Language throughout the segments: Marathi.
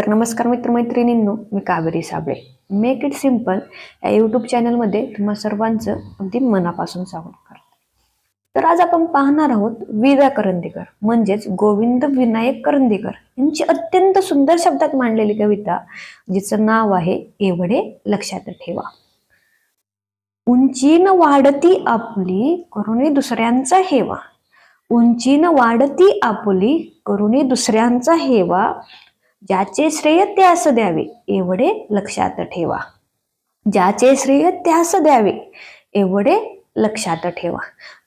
तर नमस्कार मित्रमैत्रिणींनो मी Kaveri Sabale. Make it simple या यूट्यूब चॅनलमध्ये तुम्हा सर्वांचं अगदी मनापासून स्वागत करते. तर आज आपण पाहणार आहोत विदा करंदीकर म्हणजेच गोविंद विनायक करंदीकर यांची अत्यंत सुंदर शब्दात मांडलेली कविता जिचं नाव आहे एवढे लक्षात ठेवा. उंचीनं वाढती आपली करुणी दुसऱ्यांचा हेवा. उंचीनं वाढती आपली करुणी दुसऱ्यांचा हेवा. ज्याचे श्रेय त्यास द्यावे एवढे लक्षात ठेवा. ज्याचे श्रेय त्यास द्यावे एवढे लक्षात ठेवा.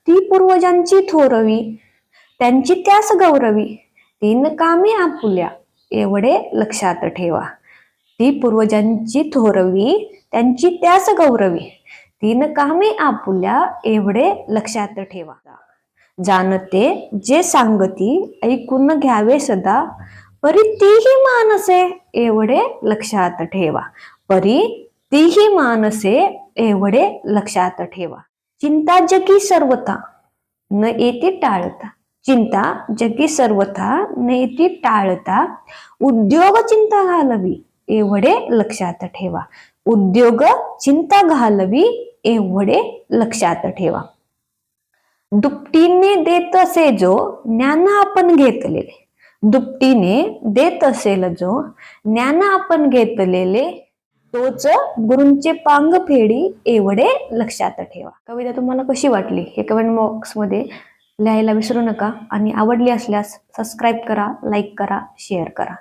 ती पूर्वजांची थोरवी त्यांची त्यास गौरवी तीन कामे आपुल्या एवढे लक्षात ठेवा. ती पूर्वजांची थोरवी त्यांची त्यास गौरवी तीन कामे आपुल्या एवढे लक्षात ठेवा. जाणते जे सांगती ऐकून घ्यावे सदा परी तीही मानसे एवढे लक्षात ठेवा. परी तीही मानसे एवढे लक्षात ठेवा. चिंता जगी सर्वथा न येते टाळता. चिंता जगी सर्वथा न येते टाळता. उद्योग चिंता घालवी एवढे लक्षात ठेवा. उद्योग चिंता घालवी एवढे लक्षात ठेवा. दुपटीने देत असे जो ज्ञान आपण घेतलेले. दुपटीने देत असेल जो ज्ञान आपण घेतलेले तोच गुरुंचे पांग फेडी एवढे लक्षात ठेवा. कविता तुम्हाला कशी वाटली? हे कमेंट बॉक्समध्ये लिहायला विसरू नका आणि आवडली असल्यास सबस्क्राईब करा लाईक करा शेअर करा.